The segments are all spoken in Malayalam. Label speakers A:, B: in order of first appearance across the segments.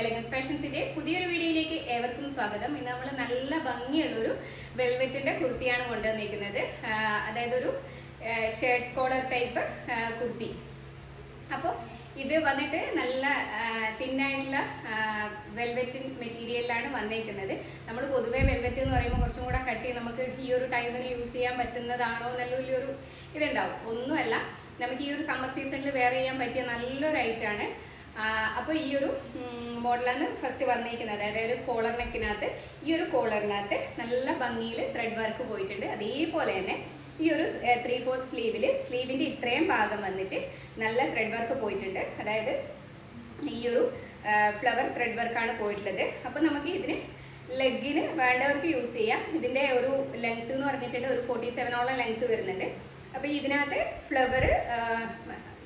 A: എലഗൻസ് ഫാഷൻസിന്റെ പുതിയൊരു വീഡിയോയിലേക്ക് ഏവർക്കും സ്വാഗതം. ഇന്ന് നമ്മൾ നല്ല ഭംഗിയുള്ളൊരു വെൽവെറ്റിന്റെ കുർത്തിയാണ് കൊണ്ടുവന്നിരിക്കുന്നത്. അതായത് ഒരു ഷർട്ട് കോളർ ടൈപ്പ് കുർത്തി. അപ്പോൾ ഇത് വന്നിട്ട് നല്ല തിന്നായിട്ടുള്ള വെൽവെറ്റ് മെറ്റീരിയലിലാണ് വന്നേക്കുന്നത് നമ്മൾ പൊതുവേ വെൽവെറ്റ് എന്ന് പറയുമ്പോൾ കുറച്ചും കൂടെ കട്ടി നമുക്ക് ഈ ഒരു ടൈമിന് യൂസ് ചെയ്യാൻ പറ്റുന്നതാണോ എന്നുള്ള വലിയൊരു ഇതുണ്ടാവും. ഒന്നുമല്ല നമുക്ക് ഈ ഒരു സമ്മർ സീസണിൽ വെയർ ചെയ്യാൻ പറ്റിയ നല്ലൊരു ഐറ്റാണ് അപ്പോൾ ഈ ഒരു മോഡലാണ് ഫസ്റ്റ് വന്നിരിക്കുന്നത്. അതായത് കോളർ നെക്കിനകത്ത് ഈ ഒരു കോളറിനകത്ത് നല്ല ഭംഗിയിൽ ത്രെഡ് വർക്ക് പോയിട്ടുണ്ട്. അതേപോലെ തന്നെ ഈ ഒരു ത്രീ ഫോർ സ്ലീവിൽ സ്ലീവിന്റെ ഇത്രയും ഭാഗം വന്നിട്ട് നല്ല ത്രെഡ് വർക്ക് പോയിട്ടുണ്ട്. അതായത് ഈ ഒരു ഫ്ലവർ ത്രെഡ് വർക്കാണ് പോയിട്ടുള്ളത്. അപ്പോൾ നമുക്ക് ഇതിന് ലെഗിന് വേണ്ടവർക്ക് യൂസ് ചെയ്യാം. ഇതിന്റെ ഒരു ലെങ്ത് എന്ന് പറഞ്ഞിട്ടുണ്ട്. ഒരു ഫോർട്ടി സെവനോളം ലെങ്ത് വരുന്നുണ്ട്. അപ്പോൾ ഇതിനകത്ത് ഫ്ലവർ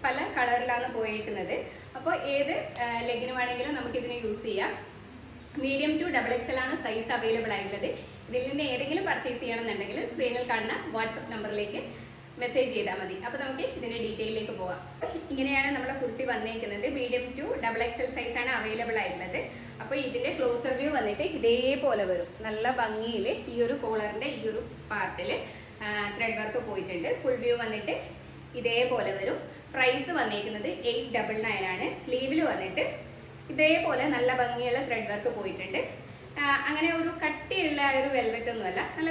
A: പല കളറിലാണ് പോയിരിക്കുന്നത് അപ്പോൾ ഏത് ലെഗിന് വേണമെങ്കിലും നമുക്ക് ഇതിന് യൂസ് ചെയ്യാം മീഡിയം ടു ഡബിൾ എക്സൽ ആണ് സൈസ് അവൈലബിൾ ആയിട്ടുള്ളത്. ഇതിൽ നിന്ന് ഏതെങ്കിലും പർച്ചേസ് ചെയ്യണമെന്നുണ്ടെങ്കിൽ സ്ക്രീനിൽ കാണുന്ന വാട്സപ്പ് നമ്പറിലേക്ക് മെസ്സേജ് ചെയ്താൽ മതി. അപ്പോൾ നമുക്ക് ഇതിന്റെ ഡീറ്റെയിലേക്ക് പോകാം ഇങ്ങനെയാണ് നമ്മളെ കുർത്തി വന്നേക്കുന്നത്. Medium to double XL size ആണ് അവൈലബിൾ ആയിട്ടുള്ളത്. അപ്പോൾ ഇതിന്റെ ക്ലോസർ വ്യൂ വന്നിട്ട് ഇതേപോലെ വരും. നല്ല ഭംഗിയിൽ ഈ ഒരു കോളറിന്റെ ഈ ഒരു പാർട്ടിൽ ത്രെഡ് വർക്ക് പോയിട്ടുണ്ട്. ഫുൾ വ്യൂ വന്നിട്ട് ഇതേപോലെ വരും. പ്രൈസ് വന്നിരിക്കുന്നത് എയ്റ്റ് ഡബിൾ നയൻ ആണ്. സ്ലീവിൽ വന്നിട്ട് ഇതേപോലെ നല്ല ഭംഗിയുള്ള ത്രെഡ് വർക്ക് പോയിട്ടുണ്ട്. അങ്ങനെ ഒരു കട്ടിയുള്ള ഒരു വെൽവെറ്റ് ഒന്നുമല്ല. നല്ല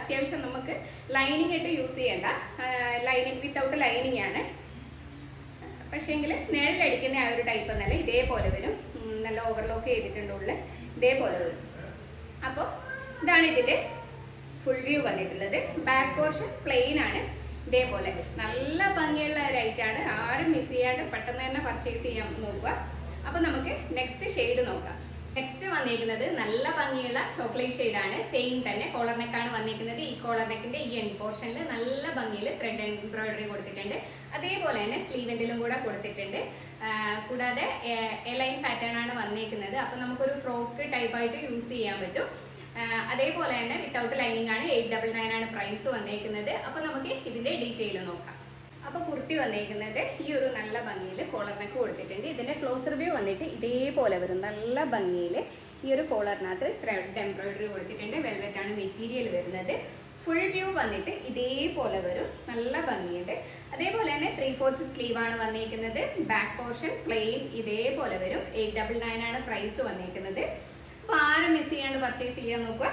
A: അത്യാവശ്യം നമുക്ക് ലൈനിങ് ഇട്ട് യൂസ് ചെയ്യേണ്ട. ലൈനിങ് വിത്തൗട്ട് ലൈനിങ് ആണ്. പക്ഷേങ്കിൽ നേരിലടിക്കുന്ന ആ ഒരു ടൈപ്പ് എന്നല്ല ഇതേപോലെ വരും. നല്ല ഓവർലോക്ക് ചെയ്തിട്ടുണ്ട് ഉള്ളിൽ ഇതേപോലെ വരും. അപ്പോൾ ഇതാണ് ഇതിന്റെ ഫുൾ വ്യൂ വന്നിട്ടുള്ളത്. ബാക്ക് പോർഷൻ പ്ലെയിൻ ആണ്. ഇതേപോലെ നല്ല ഭംഗിയുള്ള ഒരു ഐറ്റാണ്. ആരും മിസ് ചെയ്യാണ്ട് പെട്ടെന്ന് തന്നെ പർച്ചേസ് ചെയ്യാൻ നോക്കുക. അപ്പം നമുക്ക് നെക്സ്റ്റ് ഷെയ്ഡ് നോക്കാം. നെക്സ്റ്റ് വന്നിരിക്കുന്നത് നല്ല ഭംഗിയുള്ള ചോക്ലേറ്റ് ഷെയ്ഡാണ് സെയിം തന്നെ കോളർ നെക്കാണ് വന്നിരിക്കുന്നത് ഈ കോളർ നെക്കിന്റെ ഈ എൻഡ് പോർഷനിൽ നല്ല ഭംഗിയിൽ ത്രെഡ് എംബ്രോയിഡറി കൊടുത്തിട്ടുണ്ട്. അതേപോലെ തന്നെ സ്ലീവെന്റിലും കൂടെ കൊടുത്തിട്ടുണ്ട്. കൂടാതെ എലൈൻ പാറ്റേൺ ആണ് വന്നിരിക്കുന്നത് അപ്പം നമുക്കൊരു ഫ്രോക്ക് ടൈപ്പായിട്ട് യൂസ് ചെയ്യാൻ പറ്റും. അതേപോലെ തന്നെ വിത്തൗട്ട് ലൈനിങ് ആണ് എയ്റ്റ് ഡബിൾ നയൻ ആണ് പ്രൈസ് വന്നേക്കുന്നത്. അപ്പൊ നമുക്ക് ഇതിന്റെ ഡീറ്റെയിൽ നോക്കാം. അപ്പൊ കുർത്തി വന്നേക്കുന്നത് ഈ ഒരു നല്ല ഭംഗിയിൽ കോളറിനൊക്കെ കൊടുത്തിട്ടുണ്ട്. ഇതിന്റെ ക്ലോസർ വ്യൂ വന്നിട്ട് ഇതേപോലെ വരും. നല്ല ഭംഗിയിൽ ഈ ഒരു കോളറിനകത്ത് ത്രെഡ് എംബ്രോയിഡറി കൊടുത്തിട്ടുണ്ട്. വെൽവെറ്റ് ആണ് മെറ്റീരിയൽ വരുന്നത്. ഫുൾ വ്യൂ വന്നിട്ട് ഇതേപോലെ വരും. നല്ല ഭംഗിയുണ്ട്. അതേപോലെ തന്നെ ത്രീ ഫോർത്ത് സ്ലീവ് ആണ് വന്നിരിക്കുന്നത് ബാക്ക് പോർഷൻ പ്ലെയിൻ ഇതേപോലെ വരും. എയ്റ്റ് ഡബിൾ നയൻ ആണ് പ്രൈസ് വന്നിരിക്കുന്നത് അപ്പൊ ആരും മിസ് ചെയ്യാണ്ട് പർച്ചേസ് ചെയ്യാൻ നോക്കുക.